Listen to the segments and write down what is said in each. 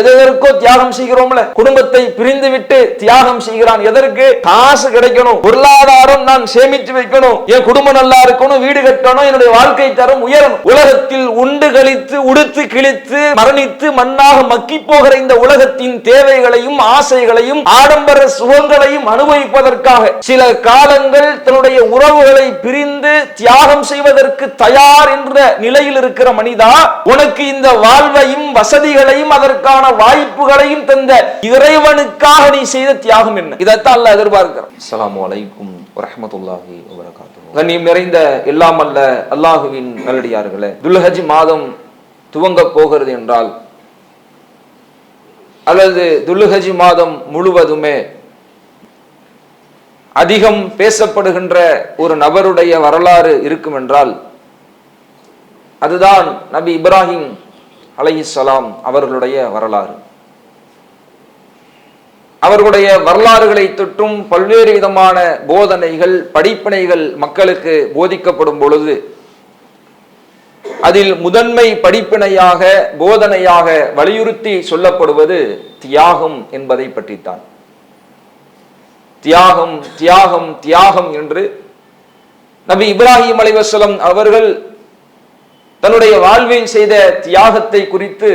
எதற்கோ தியாகம் செய்கிறோம்ல. குடும்பத்தை பிரிந்து விட்டு தியாகம் செய்கிறான். எதற்கு? காசு கிடைக்கணும். பொருளாதாரம் நான் சேமித்து வைக்கணும். என் குடும்பம் நல்லா இருக்கணும். வீடு கட்டணும். என்னுடைய வாழ்க்கை தரம் உயரணும். உலகத்தில் உண்டு கழித்து உடுத்து கிழித்து மரணித்து மண்ணாக மக்கி போகிற இந்த உலகத்தின் தேவைகளையும் ஆசைகளையும் ஆடம்பர சுகங்களையும் அனுபவிப்பதற்காக சில காலங்கள் தன்னுடைய உறவுகளை பிரிந்து தியாகம் செய்வதற்கு தயார் என்ற நிலையில் இருக்கிற மனிதா உனக்கு இந்த வாழ்வையும் வசதிகளையும் அதற்கான வாய்ப்புகளையும் தந்த இறைவனுக்காக நீ செய்த தியாகம் என்ன? இதைத்தான் அல்லாஹ் எதிர்பார்க்கிறான். அஸ்ஸலாமு அலைக்கும் வரஹ்மத்துல்லாஹி வபரகாத்துஹு. கண்ணியம் நிறைந்த எல்லாம் அல்ல அல்லாஹுவின் நல்லடியார்களே துல்ஹஜ் மாதம் துவங்க போகிறது என்றால் அல்லது துல்ஹஜ் மாதம் முழுவதுமே அதிகம் பேசப்படுகின்ற ஒரு நபருடைய வரலாறு இருக்கும் என்றால் அதுதான் நபி இப்ராஹிம் அலைஹிஸ்ஸலாம் அவர்களுடைய வரலாறு. அவர்களுடைய வரலாறுகளை தொற்றும் பல்வேறு விதமான போதனைகள் படிப்பினைகள் மக்களுக்கு போதிக்கப்படும் பொழுது அதில் முதன்மை படிப்பினையாக போதனையாக வலியுறுத்தி சொல்லப்படுவது தியாகம் என்பதை பற்றித்தான். தியாகம் தியாகம் தியாகம் என்று நபி இப்ராஹிம் அலைவசலம் அவர்கள் தன்னுடைய வாழ்வில் செய்த தியாகத்தை குறித்து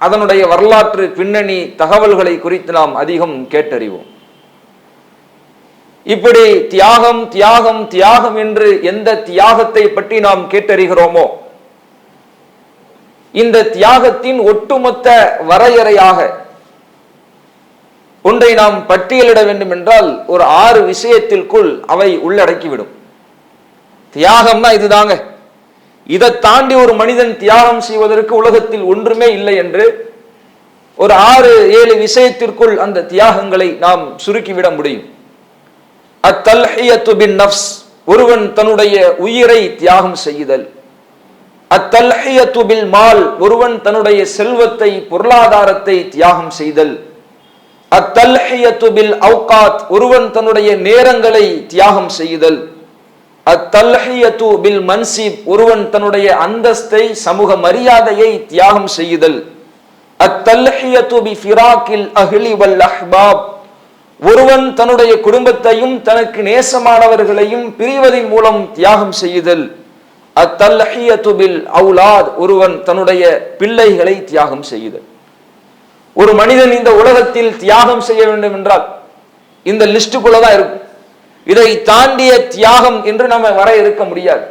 அதனுடைய வரலாற்று பின்னணி தகவல்களை குறித்து நாம் அதிகம் கேட்டறிவோம். இப்படி தியாகம் தியாகம் தியாகம் என்று எந்த தியாகத்தை பற்றி நாம் கேட்டறிகிறோமோ இந்த தியாகத்தின் ஒட்டுமொத்த வரையறையாக ஒன்றை நாம் பட்டியலிட வேண்டும் என்றால் ஒரு ஆறு விஷயத்திற்குள் அவை உள்ளடக்கிவிடும். தியாகம்னா இதுதாங்க. இதை தாண்டி ஒரு மனிதன் தியாகம் செய்வதற்கு உலகத்தில் ஒன்றுமே இல்லை என்று ஒரு ஆறு ஏழு விஷயத்திற்குள் அந்த தியாகங்களை நாம் சுருக்கிவிட முடியும். அத்தல்ஹியத்து பின் நஃப்ஸ் ஒருவன் தன்னுடைய உயிரை தியாகம் செய்தல். அத்தல்ஹியத்து பில் மால் ஒருவன் தன்னுடைய செல்வத்தை பொருளாதாரத்தை தியாகம் செய்தல். அத்தல்ஹியத்து பில் அவுகாத் ஒருவன் தன்னுடைய நேரங்களை தியாகம் செய்தல். அத்தல்ஹியத்து பில் மன்சீப் ஒருவன் தன்னுடைய அந்தஸ்தை சமூக மரியாதையை தியாகம் செய்தல் அத்தல்ஹியத்து பி ஃபிராக்கில் அஹ்லி வல் அஹ்பாப் ஒருவன் தன்னுடைய குடும்பத்தையும் தனக்கு நேசமானவர்களையும் பிரிவதன் மூலம் தியாகம் செய்தல் அத்தல்ஹியத்து பில் அவுலாத் ஒருவன் தன்னுடைய பிள்ளைகளை தியாகம் செய்தல் ஒரு மனிதன் இந்த உலகத்தில் தியாகம் செய்ய வேண்டும் என்றால் இந்த லிஸ்டுக்குள்ளதான் இருக்கும். இதை தாண்டிய தியாகம் என்று நம்ம வர இருக்க முடியாது.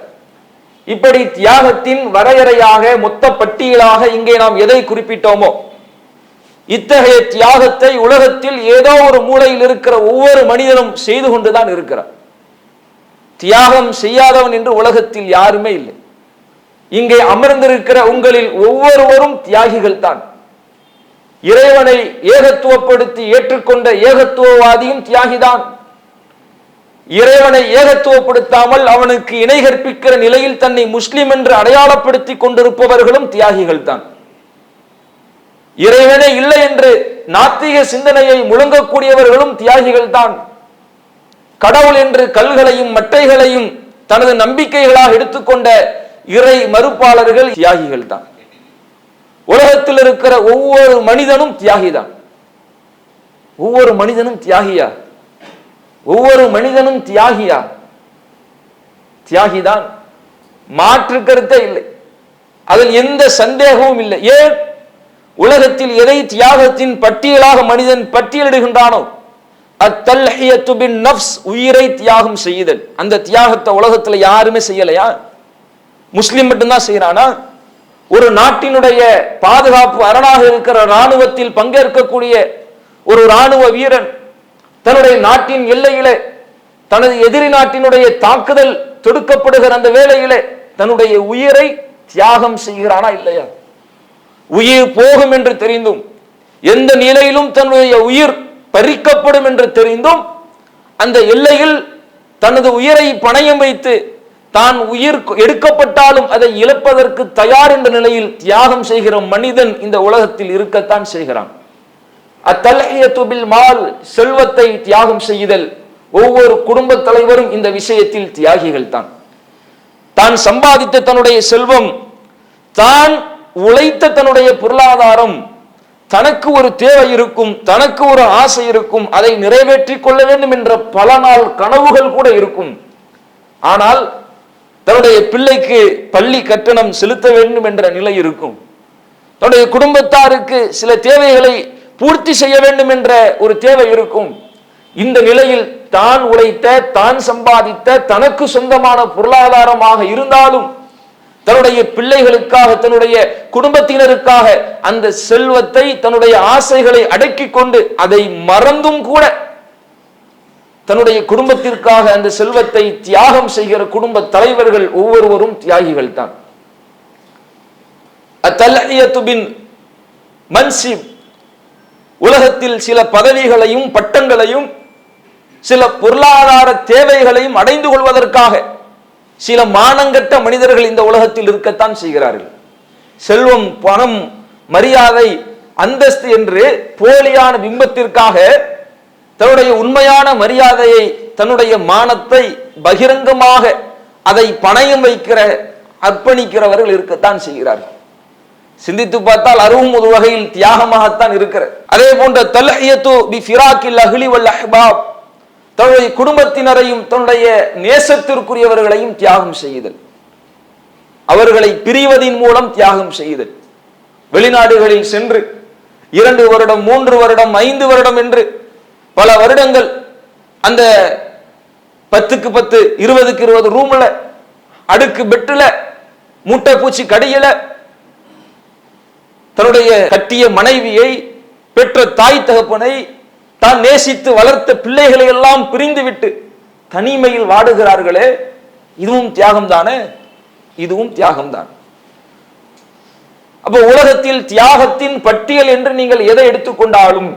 இப்படி தியாகத்தின் வரையறையாக மொத்த பட்டியலாக இங்கே நாம் எதை குறிப்பிட்டோமோ இத்தகைய தியாகத்தை உலகத்தில் ஏதோ ஒரு மூலையில் இருக்கிற ஒவ்வொரு மனிதனும் செய்து கொண்டுதான் இருக்கிறார் தியாகம் செய்யாதவன் என்று உலகத்தில் யாருமே இல்லை. இங்கே அமர்ந்திருக்கிற உங்களில் ஒவ்வொருவரும் தியாகிகள் தான். இறைவனை ஏகத்துவப்படுத்தி ஏற்றுக்கொண்ட ஏகத்துவவாதியும் தியாகிதான். இறைவனை ஏகத்துவப்படுத்தாமல் அவனுக்கு இணை கற்பிக்கிற நிலையில் தன்னை முஸ்லிம் என்று அடையாளப்படுத்தி கொண்டிருப்பவர்களும் தியாகிகள் தான் இறைவனே இல்லை என்று நாத்திக சிந்தனையை முழங்கக்கூடியவர்களும் தியாகிகள் தான் கடவுள் என்று கல்களையும் மட்டைகளையும் தனது நம்பிக்கைகளாக எடுத்துக்கொண்ட இறை மறுப்பாளர்கள் தியாகிகள் தான் உலகத்தில் இருக்கிற ஒவ்வொரு மனிதனும் தியாகிதான். ஒவ்வொரு மனிதனும் தியாகியா? ஒவ்வொரு மனிதனும் தியாகியா? தியாகிதான். மாற்று கருத்தே இல்லை. அதில் எந்த சந்தேகமும் இல்லை. ஏன்? உலகத்தில் எதை தியாகத்தின் பட்டியலாக மனிதன் பட்டியலிடுகின்றானோ அத்தல்ஹியத்து பின் நஃப்ஸ் உயிரை தியாகம் செய்தல். அந்த தியாகத்தை உலகத்துல யாருமே செய்யலையா? முஸ்லிம் மட்டும்தான் செய்யறானா? ஒரு நாட்டினுடைய பாதுகாப்பு அரணாக இருக்கிற ராணுவத்தில் பங்கேற்கக்கூடிய ஒரு ராணுவ வீரன் தன்னுடைய நாட்டின் எல்லையிலே தனது எதிரி நாட்டினுடைய தாக்குதல் தொடுக்கப்படுகிற அந்த வேளையிலே தன்னுடைய உயிரை தியாகம் செய்கிறானா இல்லையா? உயிர் போகும் என்று தெரிந்தும் எந்த நிலையிலும் தன்னுடைய உயிர் பறிக்கப்படும் என்று தெரிந்தும் அந்த எல்லையில் தனது உயிரை பணயம் வைத்து தான் உயிர் எடுக்கப்பட்டாலும் அதை இழப்பதற்கு தயார் என்ற நிலையில் தியாகம் செய்கிற மனிதன் இந்த உலகத்தில் இருக்கத்தான் செய்கிறான். அத்தல்ஹியத்துபில் மால் செல்வத்தை தியாகம் செய்தல். ஒவ்வொரு குடும்ப தலைவரும் இந்த விஷயத்தில் தியாகிகள் தான் தான் சம்பாதித்த தன்னுடைய செல்வம் தான் உழைத்த தன்னுடைய பொருளாதாரம் தனக்கு ஒரு தேவை இருக்கும் தனக்கு ஒரு ஆசை இருக்கும் அதை நிறைவேற்றிக் கொள்ள வேண்டும் என்ற பல நாள் கனவுகள் கூட இருக்கும். ஆனால் தன்னுடைய பிள்ளைக்கு பள்ளி கட்டணம் செலுத்த வேண்டும் என்ற நிலை இருக்கும். தன்னுடைய குடும்பத்தாருக்கு சில தேவைகளை பூர்த்தி செய்ய வேண்டும் என்ற ஒரு தேவை இருக்கும். இந்த நிலையில் தான் உழைத்த தான் சம்பாதித்த தனக்கு சொந்தமான பொருளாதாரமாக இருந்தாலும் தன்னுடைய பிள்ளைகளுக்காக தன்னுடைய குடும்பத்தினருக்காக அந்த செல்வத்தை தன்னுடைய ஆசைகளை அடக்கிக் கொண்டு அதை மறந்தும் கூட தன்னுடைய குடும்பத்திற்காக அந்த செல்வத்தை தியாகம் செய்கிற குடும்ப தலைவர்கள் ஒவ்வொருவரும் தியாகிகள் தான் அத்தல்லியத்துபின் மன்சிப் உலகத்தில் சில பதவிகளையும் பட்டங்களையும் சில பொருளாதார தேவைகளையும் அடைந்து கொள்வதற்காக சில மானங்கட்ட மனிதர்கள் இந்த உலகத்தில் இருக்கத்தான் செய்கிறார்கள். செல்வம் பணம் மரியாதை அந்தஸ்து என்று போலியான பிம்பத்திற்காக தன்னுடைய உண்மையான மரியாதையை தன்னுடைய மானத்தை பகிரங்கமாக அதை பணையம் வைக்கிற அர்ப்பணிக்கிறவர்கள் இருக்கத்தான் செய்கிறார்கள். சிந்தித்து பார்த்தால் அருவும் ஒரு வகையில் தியாகமாகத்தான் இருக்கிறது. அதே போன்ற தல்ஹியத்து பி ஃபிராக்கில் அஹ்லி வல் அஹ்பாப் தன்னுடைய குடும்பத்தினரையும் தன்னுடைய நேசத்திற்குரியவர்களையும் தியாகம் செய்தல். அவர்களை பிரிவதின் மூலம் தியாகம் செய்தல். வெளிநாடுகளில் சென்று இரண்டு வருடம் மூன்று வருடம் ஐந்து வருடம் என்று பல வருடங்கள் அந்த பத்துக்கு பத்து இருபதுக்கு இருபது ரூம்ல அடுக்கு பெட்டுல மூட்டை பூச்சி கடியில தன்னுடைய கட்டிய மனைவியை பெற்ற தாய் தகப்பனை தான் நேசித்து வளர்த்த பிள்ளைகளை எல்லாம் பிரிந்துவிட்டு தனிமையில் வாடுகிறார்களே இதுவும் தியாகம் தானே இதுவும் தியாகம் தான் அப்ப உலகத்தில் தியாகத்தின் பட்டியல் என்று நீங்கள் எதை எடுத்துக்கொண்டாலும்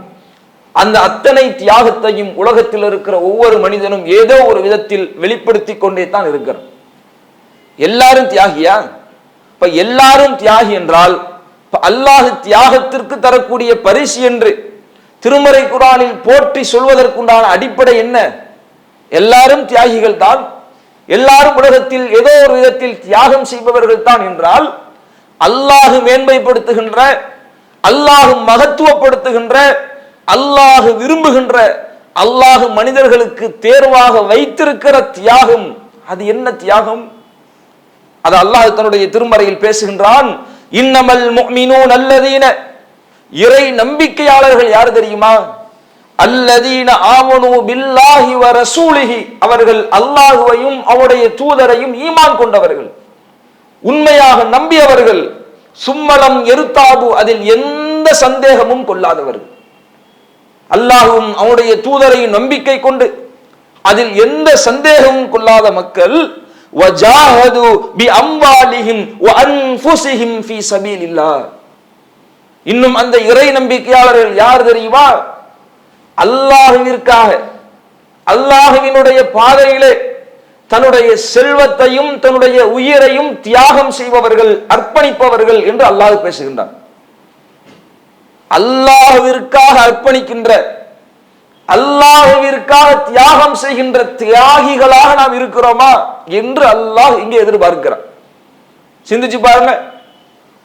அந்த அத்தனை தியாகத்தையும் உலகத்தில் இருக்கிற ஒவ்வொரு மனிதனும் ஏதோ ஒரு விதத்தில் வெளிப்படுத்தி கொண்டே தான் இருக்கிறான். எல்லாரும் தியாகியா? இப்ப எல்லாரும் தியாகி என்றால் அல்லாஹ் தியாகத்திற்கு தரக்கூடிய பரிசு என்று திருமறை குரானில் போற்றி சொல்வதற்குண்டான அடிப்படை என்ன? எல்லாரும் தியாகிகள் தான். எல்லாரும் உலகத்தில் ஏதோ ஒரு விதத்தில் தியாகம் செய்பவர்கள் தான் என்றால் அல்லாஹு மேன்மைப்படுத்துகின்ற அல்லாஹு மகத்துவப்படுத்துகின்ற அல்லாஹு விரும்புகின்ற அல்லாஹு மனிதர்களுக்கு தேர்வாக வைத்திருக்கிற தியாகம். அது என்ன தியாகம்? அது அல்லாஹ் தன்னுடைய திருமறையில் பேசுகின்றான். இன்னமல் முஃமினூன் அல்லதீன. இறை நம்பிக்கையாளர்கள் யார் தெரியுமா? அல்லதீன ஆமனு பில்லாஹி வ ரசூலிஹி. அவர்கள் அல்லாஹுவையும் அவருடைய தூதரையும் ஈமான் கொண்டவர்கள். உண்மையாக நம்பியவர்கள். சும்மலம் எருத்தாபு. அதில் எந்த சந்தேகமும் கொள்ளாதவர்கள். அல்லாஹும் அவனுடைய தூதரையும் நம்பிக்கை கொண்டு அதில் எந்த சந்தேகமும் கொள்ளாத மக்கள் வஜாஹது பி அம்வாலிஹிம் வ அன்ஃபுஸிஹிம் ஃபீ இன்னும் அந்த இறை நம்பிக்கையாளர்கள் யார் தெரியுமா? அல்லாஹுவிற்காக அல்லாஹுவினுடைய பாதையிலே தன்னுடைய செல்வத்தையும் தன்னுடைய உயிரையும் தியாகம் செய்பவர்கள் அர்ப்பணிப்பவர்கள் என்று அல்லாஹ் பேசுகின்றான். அல்லாஹுவிற்காக அர்ப்பணிக்கின்ற அல்லாஹுவிற்காக தியாகம் செய்கின்ற தியாகிகளாக நாம் இருக்கிறோமா என்று அல்லாஹ் இங்கே எதிர்பார்க்கிறான். சிந்திச்சு பாருங்க.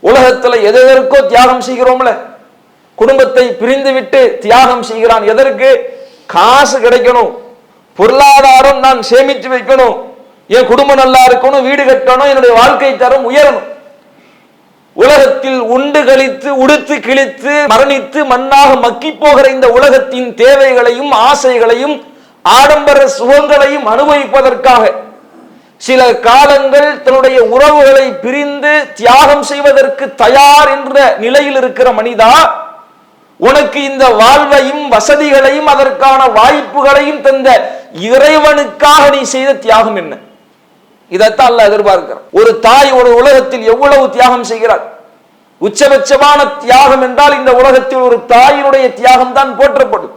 உலகத்துல எதற்கோ தியாகம் செய்கிறோம்ல. குடும்பத்தை பிரிந்து விட்டு தியாகம் செய்கிறான். எதற்கு? காசு கிடைக்கணும். பொருளாதாரம் நான் சேமித்து வைக்கணும். என் குடும்பம் நல்லா இருக்கணும். வீடு கட்டணும். என்னுடைய வாழ்க்கை தரம் உயரணும். உலகத்தில் உண்டு கழித்து உடுத்து கிழித்து மரணித்து மண்ணாக மக்கி போகிற இந்த உலகத்தின் தேவைகளையும் ஆசைகளையும் ஆடம்பர சுகங்களையும் அனுபவிப்பதற்காக சில காலங்கள் தன்னுடைய உறவுகளை பிரிந்து தியாகம் செய்வதற்கு தயார் என்ற நிலையில் இருக்கிற மனிதா உனக்கு இந்த வாழ்வையும் வசதிகளையும் அதற்கான வாய்ப்புகளையும் தந்த இறைவனுக்காக நீ செய்த தியாகம் என்ன? இதைத்தான் அல்ல எதிர்பார்க்கிறான். ஒரு தாய் ஒரு உலகத்தில் எவ்வளவு தியாகம் செய்கிறார் உச்சபட்சமான தியாகம் என்றால் இந்த உலகத்தில் ஒரு தாயினுடைய தியாகம் தான் போற்றப்படும்.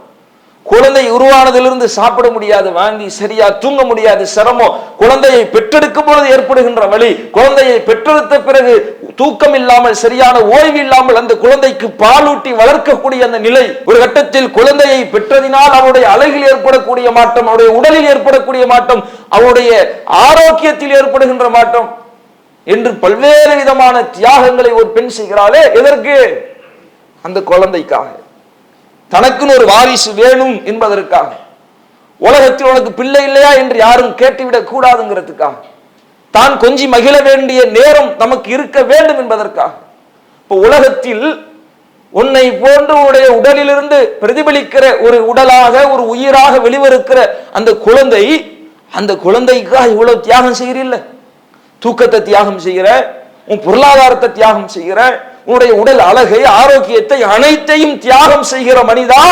குழந்தை உருவானதிலிருந்து சாப்பிட முடியாது வாங்கி சரியா தூங்க முடியாது சிரமம். குழந்தையை பெற்றெடுக்கும் பொழுது ஏற்படுகின்ற வழி குழந்தையை பெற்றெடுத்த பிறகு தூக்கம் இல்லாமல் சரியான ஓய்வு இல்லாமல் அந்த குழந்தைக்கு பாலூட்டி வளர்க்கக்கூடிய அந்த நிலை. ஒரு கட்டத்தில் குழந்தையை பெற்றதினால் அவருடைய அழகில் ஏற்படக்கூடிய மாற்றம் அவருடைய உடலில் ஏற்படக்கூடிய மாற்றம் அவருடைய ஆரோக்கியத்தில் ஏற்படுகின்ற மாற்றம். என்று பல்வேறு விதமான தியாகங்களை ஒரு பெண் செய்கிறாளே எதற்கு? அந்த குழந்தைக்காக. தனக்குன்னு ஒரு வாரிசு வேணும் என்பதற்காக. உலகத்தில் உனக்கு பிள்ளை இல்லையா என்று யாரும் கேட்டுவிடக் கூடாதுங்கிறதுக்காக. தான் கொஞ்சி மகிழ வேண்டிய நேரம் நமக்கு இருக்க வேண்டும் என்பதற்காக. இப்போ உலகத்தில் உன்னை போன்று உடைய உடலிலிருந்து பிரதிபலிக்கிற ஒரு உடலாக ஒரு உயிராக வெளிவருக்கிற அந்த குழந்தை அந்த குழந்தைக்காக இவ்வளவு தியாகம் செய்கிறீல்ல தூக்கத்தை தியாகம் செய்கிற உன் பொருளாதாரத்தை தியாகம் செய்கிற உன்னுடைய உடல் அழகை ஆரோக்கியத்தை அனைத்தையும் தியாகம் செய்கிற மனிதா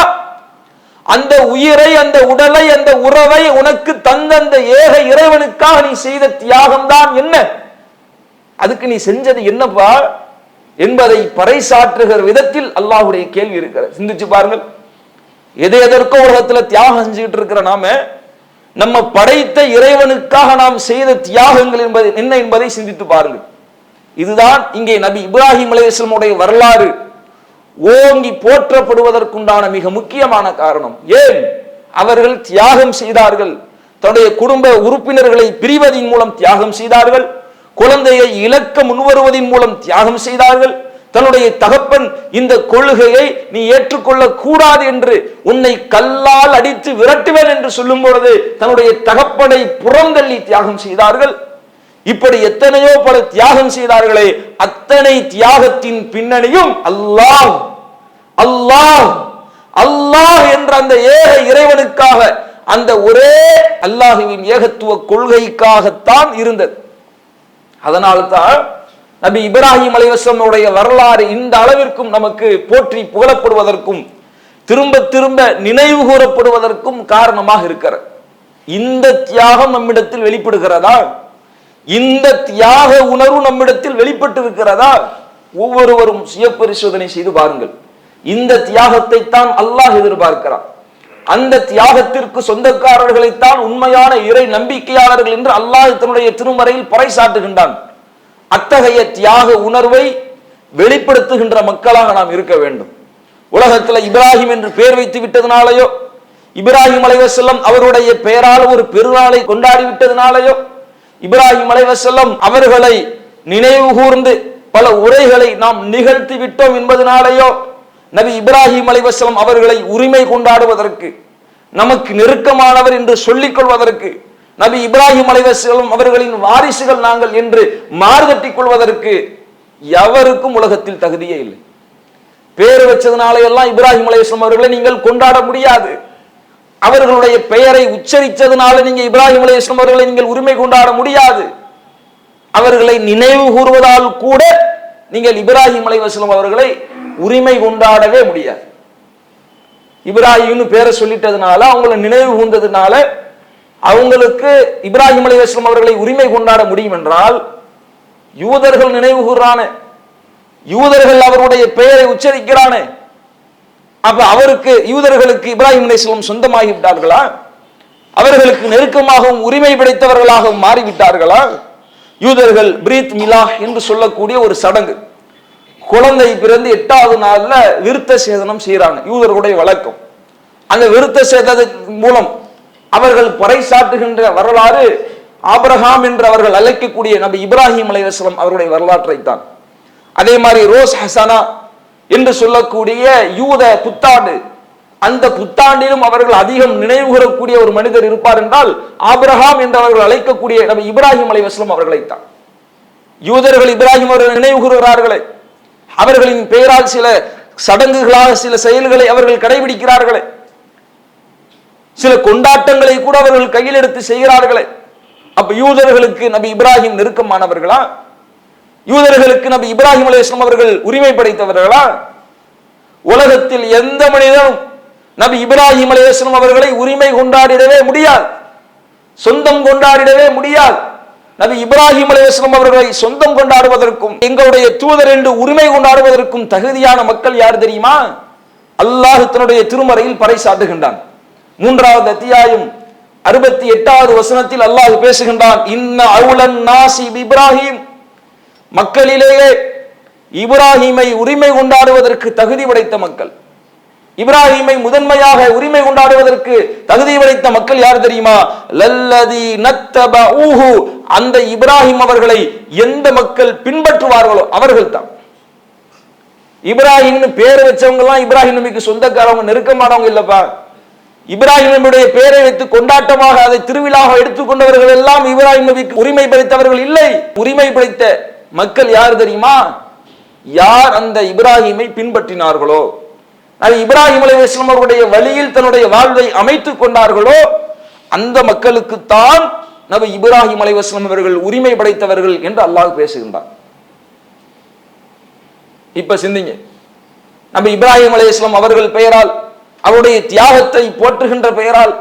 அந்த உயிரை அந்த உடலை அந்த உறவை உனக்கு தந்த அந்த ஏக இறைவனுக்காக நீ செய்த தியாகம் தான் என்ன? அதுக்கு நீ செஞ்சது என்னப்பா? என்பதை பறைசாற்றுகிற விதத்தில் அல்லாஹுடைய கேள்வி இருக்கிறது. சிந்திச்சு பாருங்கள். எது எதற்கோ உலகத்துல தியாகம் செஞ்சுட்டு இருக்கிற நாம நம்ம படைத்த இறைவனுக்காக நாம் செய்த தியாகங்கள் என்பது என்ன என்பதை சிந்தித்து பாருங்கள். இதுதான் இங்கே நபி இப்ராஹிம் அலையாமுடைய வரலாறு. ஓங்கி போற்றப்படுவதற்குண்டான மிக முக்கியமான காரணம். ஏன்? அவர்கள் தியாகம் செய்தார்கள். தன்னுடைய குடும்ப உறுப்பினர்களை பிரிவதின் மூலம் தியாகம் செய்தார்கள். குழந்தையை இழக்க முன்வருவதன் மூலம் தியாகம் செய்தார்கள். தன்னுடைய தகப்பன் இந்த கொள்கையை நீ ஏற்றுக்கொள்ள கூடாது என்று உன்னை கல்லால் அடித்து விரட்டுவேன் என்று சொல்லும் பொழுது தன்னுடைய தகப்பனை புறந்தள்ளி தியாகம் செய்தார்கள். இப்படி எத்தனையோ பல தியாகம் செய்தார்களே அத்தனை தியாகத்தின் பின்னணியும் அல்லாஹ் அல்லாஹ் அல்லாஹ் என்ற அந்த ஏக இறைவனுக்காக அந்த ஒரே அல்லாஹுவின் ஏகத்துவ கொள்கைக்காகத்தான் இருந்தது. அதனால்தான் நபி இப்ராஹிம் அலைவசனுடைய வரலாறு இந்த அளவிற்கும் நமக்கு போற்றி புகழப்படுவதற்கும் திரும்ப திரும்ப நினைவு கூறப்படுவதற்கும் காரணமாக இருக்கிறது. இந்த தியாகம் நம்மிடத்தில் வெளிப்படுகிறதா? இந்த தியாக உணர்வு நம்மிடத்தில் வெளிப்பட்டு இருக்கிறதா ஒவ்வொருவரும் சுய பரிசோதனை செய்து பாருங்கள். இந்த தியாகத்தை தான் அல்லாஹ் எதிர்பார்க்கிறான். அந்த தியாகத்திற்கு சொந்தக்காரர்களைத்தான் உண்மையான இறை நம்பிக்கையாளர்கள் என்று அல்லாஹ் தன்னுடைய திருமறையில் பறைசாட்டுகின்றான் அத்தகைய தியாக உணர்வை வெளிப்படுத்துகின்ற மக்களாக நாம் இருக்க வேண்டும். உலகத்தில் இப்ராஹிம் என்று பெயர் வைத்து விட்டதுனாலேயோ இப்ராஹிம் அலைவசல்லம் அவருடைய பெயரால் ஒரு பெருநாளை கொண்டாடி விட்டதுனாலேயோ இப்ராஹிம் அலைவசல்லம் அவர்களை நினைவு கூர்ந்து பல உரைகளை நாம் நிகழ்த்தி விட்டோம் என்பதனாலேயோ நபி இப்ராஹிம் அலைவசலம் அவர்களை உரிமை கொண்டாடுவதற்கு நமக்கு நெருக்கமானவர் என்று சொல்லிக் கொள்வதற்கு நபி இப்ராஹிம் அலைவசலம் அவர்களின் வாரிசுகள் நாங்கள் என்று மாறுதட்டிக் கொள்வதற்கு எவருக்கும் உலகத்தில் தகுதியே இல்லை. பேர் வச்சதுனால எல்லாம் இப்ராஹிம் அலைவசம் அவர்களை நீங்கள் கொண்டாட முடியாது. அவர்களுடைய பெயரை உச்சரித்ததுனால நீங்க இப்ராஹிம் அலைவசம் அவர்களை நீங்கள் உரிமை கொண்டாட முடியாது. அவர்களை நினைவு கூறுவதால் கூட நீங்கள் இப்ராஹிம் அலைவசலம் அவர்களை உரிமை கொண்டாடவே முடியாது. இப்ராஹிம்னு பேரை சொல்லிட்டதுனால அவங்கள நினைவு கூர்ந்ததுனால அவங்களுக்கு இப்ராஹிம் அலைவாஸ்லம் அவர்களை உரிமை கொண்டாட முடியும் என்றால் யூதர்கள் நினைவு கூறானே யூதர்கள் அவருடைய பெயரை உச்சரிக்கிறானே. அப்ப அவருக்கு யூதர்களுக்கு இப்ராஹிம் அலிஸ்லாம் சொந்தமாகி விட்டார்களா? அவர்களுக்கு நெருக்கமாகவும் உரிமை படைத்தவர்களாகவும் மாறிவிட்டார்களா? யூதர்கள் பிரீத் மிலா என்று சொல்லக்கூடிய ஒரு சடங்கு. குழந்தை பிறந்து எட்டாவது நாளில் விருத்த சேதனம் செய்யறாங்க யூதர்களுடைய வழக்கம். அந்த விருத்த சேதத்தின் மூலம் அவர்கள் பறைசாட்டுகின்ற வரலாறு ஆபரகாம் என்று அவர்கள் அழைக்கக்கூடிய நபி இப்ராஹிம் அலைவாஸ்லாம் அவருடைய வரலாற்றை தான் அதே மாதிரி ரோஸ் ஹசனா என்று சொல்லக்கூடிய யூத புத்தாண்டு அந்த புத்தாண்டிலும் அவர்கள் அதிகம் நினைவு கூறக்கூடிய ஒரு மனிதர் இருப்பார் என்றால் ஆபிரஹாம் என்று அவர்கள் அழைக்கக்கூடிய நபி இப்ராஹிம் அலைவாஸ்லாம் அவர்களைத்தான். யூதர்கள் இப்ராஹிம் அவர்கள் நினைவு கூறுகிறார்களே. அவர்களின் பெயரால் சில சடங்குகளாக சில செயல்களை அவர்கள் கடைபிடிக்கிறார்களே. சில கொண்டாட்டங்களை கூட அவர்கள் கையில் எடுத்து செய்கிறார்களே. அப்ப யூதர்களுக்கு நபி இப்ராஹிம் நெருக்கமானவர்களா? யூதர்களுக்கு நபி இப்ராஹிம் அலேஸ்லாம் அவர்கள் உரிமை படைத்தவர்களா? உலகத்தில் எந்த மனிதனும் நபி இப்ராஹிம் அலேஸ்லாம் அவர்களை உரிமை கொண்டாடிடவே முடியாது. சொந்தம் கொண்டாடிடவே முடியாது. நபி இப்ராஹிம் அலையாஸ்லாம் அவர்களை சொந்தம் கொண்டாடுவதற்கும் எங்களுடைய தூதர் என்று உரிமை கொண்டாடுவதற்கும் தகுதியான மக்கள் யார் தெரியுமா? அல்லாஹ் தன்னுடைய திருமறையில் பறைசாட்டுகின்றான் மூன்றாவது அத்தியாயம் அறுபத்தி எட்டாவது வசனத்தில் அல்லாஹ் பேசுகின்றான் இன்ன அவுலன் நாசி இப்ராஹிம். மக்களிலேயே இப்ராஹிமை உரிமை கொண்டாடுவதற்கு தகுதி படைத்த மக்கள். இப்ராஹிமை முதன்மையாக உரிமை கொண்டாடுவதற்கு தகுதி படைத்த மக்கள் யார் தெரியுமா? லல்லதி நத்தப ஊஹு அந்த இப்ராஹிம் அவர்களை எந்த மக்கள் பின்பற்றுவார்களோ அவர்கள் தான் இப்ராஹிம்னு பேர் வச்சவங்க எல்லாம் இப்ராஹிம் நபிக்கு சொந்தக்காரவங்க நெருக்கமானவங்க இல்லப்பா. இப்ராஹிம் நபியுடைய பெயரை வைத்து கொண்டாட்டமாக அதை திருவிழாக எடுத்துக்கொண்டவர்கள் எல்லாம் இப்ராஹிம் நபிக்கு உரிமை படைத்தவர்கள் இல்லை. உரிமை படைத்த மக்கள் யார் தெரியுமா? யார் அந்த இப்ராஹிமை பின்பற்றினார்களோ? அது இப்ராஹிம் அலைஹிஸ்ஸலாம் அவருடைய வழியில் தன்னுடைய வாழ்வை அமைத்துக் கொண்டார்களோ? அந்த மக்களுக்குத்தான் நபி இப்ராஹிம் அலைஹிஸ்ஸலாம் அவர்கள் உரிமை படைத்தவர்கள் என்று அல்லாஹ் பேசுகின்றார் இப்ப சிந்திங்க. நம்ம இப்ராஹிம் அலைஹிஸ்ஸலாம் அவர்கள் பெயரால் அவருடைய தியாகத்தை போற்றுகின்ற பெயரால்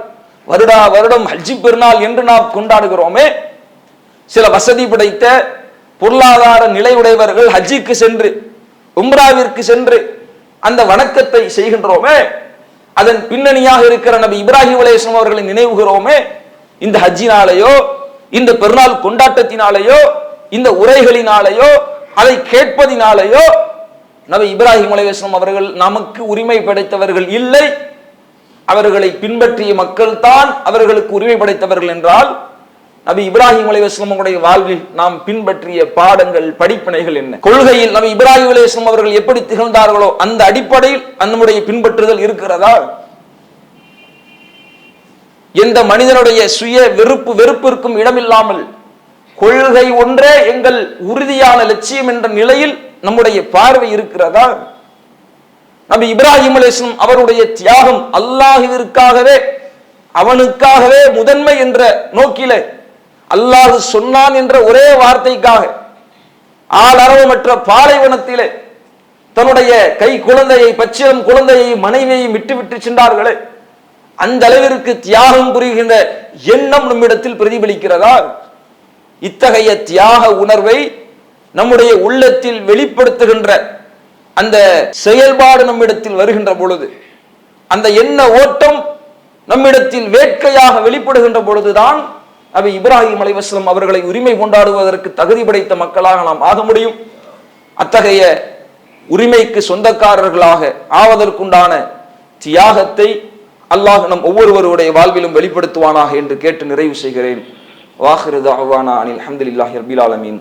வருடா வருடம் ஹஜ்ஜி பெருநாள் என்று நாம் கொண்டாடுகிறோமே. சில வசதி படைத்த பொருளாதார நிலையுடையவர்கள் ஹஜ்ஜிக்கு சென்று உம்ராவிற்கு சென்று அந்த வணக்கத்தை செய்கின்றோமே. அதன் பின்னணியாக இருக்கிற நபி இப்ராஹிம் அலேஸ்லம் அவர்களை நினைவுகிறோமே. இந்த ஹஜ்ஜினாலேயோ இந்த பெருநாள் கொண்டாட்டத்தினாலேயோ இந்த உரைகளினாலேயோ அதை கேட்பதினாலேயோ நபி இப்ராஹிம் அலைவாஸ்லாம் அவர்கள் நமக்கு உரிமை படைத்தவர்கள் இல்லை. அவர்களை பின்பற்றிய மக்கள் தான் அவர்களுக்கு உரிமை படைத்தவர்கள் என்றால் நபி இப்ராஹிம் அலைஹிஸ்ஸலாம் அவருடைய வாழ்வில் நாம் பின்பற்றிய பாடங்கள் படிப்பினைகள் என்ன? கொள்கையில் நபி இப்ராஹிம் அலைஹிஸ்ஸலாம் அவர்கள் எப்படி திகழ்ந்தார்களோ அந்த அடிப்படையில் நம்முடைய பின்பற்றுதல் இருக்கிறதா? எந்த மனிதனுடைய சுய வெறுப்பு வெறுப்பிற்கும் இடமில்லாமல் கொள்கை ஒன்றே எங்கள் உறுதியான லட்சியம் என்ற நிலையில் நம்முடைய பார்வை இருக்கிறதா? நபி இப்ராஹிம் அலிஸ்லம் அவருடைய தியாகம் அல்லாஹுவிற்காகவே அவனுக்காகவே முதன்மை என்ற நோக்கிலே அல்லாஹு சொன்னான் என்ற ஒரே வார்த்தைக்காக ஆளரவமற்ற பாலைவனத்திலே தன்னுடைய கை குழந்தையை பச்சிலம் குழந்தையை மனைவியை விட்டு சென்றார்களே அந்த அளவிற்கு தியாகம் புரிகின்ற எண்ணம் நம்மிடத்தில் பிரதிபலிக்கிறதா? இத்தகைய தியாக உணர்வை நம்முடைய உள்ளத்தில் வெளிப்படுத்துகின்ற அந்த செயல்பாடு நம்மிடத்தில் வருகின்ற பொழுது அந்த எண்ண ஓட்டம் நம்மிடத்தில் வேட்கையாக வெளிப்படுகின்ற பொழுதுதான் அவை இப்ராஹிம் அலைவாஸ்லம் அவர்களை உரிமை கொண்டாடுவதற்கு தகுதி படைத்த மக்களாக நாம் ஆக முடியும். அத்தகைய உரிமைக்கு சொந்தக்காரர்களாக ஆவதற்குண்டான தியாகத்தை அல்லாஹ் நம் ஒவ்வொருவருடைய வாழ்விலும் வெளிப்படுத்துவானாக என்று கேட்டு நிறைவு செய்கிறேன். வாஹிரு தாவானா அனில் அஹமதுல்லாஹி ரபில் ஆலமீன்.